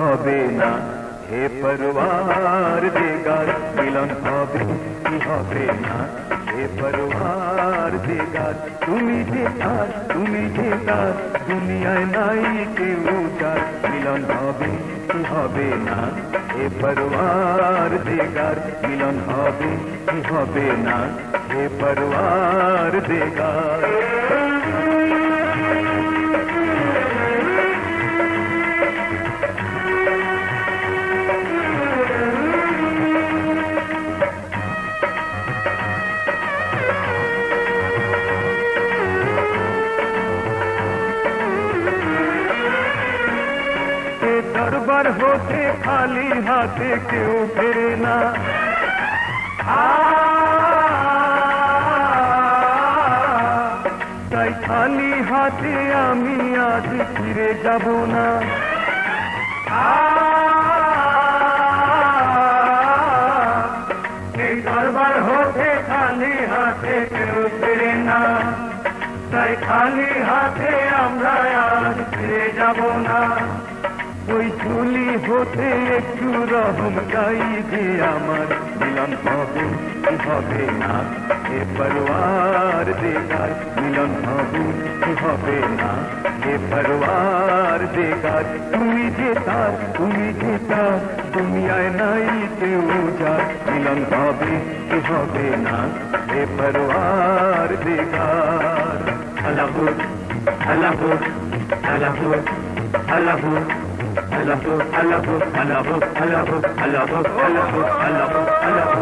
হবে না হে পরবার দেগার মিলন হবে কি হবে না হে পরওয়ার দিগার তুমি যে তার, তুমি যে তার, দুনিয়ায় নাই কেউ তার মিলন হবে কি হবে না? হে পরওয়ার দেগার মিলন হবে কি হবে না? হে পরওয়ার দিগার দরবার হতে খালি হাতে কেউ ফেরে না। তাই খালি হাতে আমি আজ ফিরে যাব না। হতে খালি হাতে কেউ খালি হাতে আমরা আজ ফিরে যাব না। ওই ঝুলি হতে একটু রহম গাই যে আমার মিলন হবে, কি হবে না? এ পরওয়ার দেগার মিলন হবে, কি হবে না? এ পরওয়ার দেগার তুমি যে তার, তুমি যে তার, দুনিয়ায় নাই কেউ যার মিলন হবে, কি হবে না? এ على فوق على فوق على فوق على فوق على فوق على فوق على فوق على فوق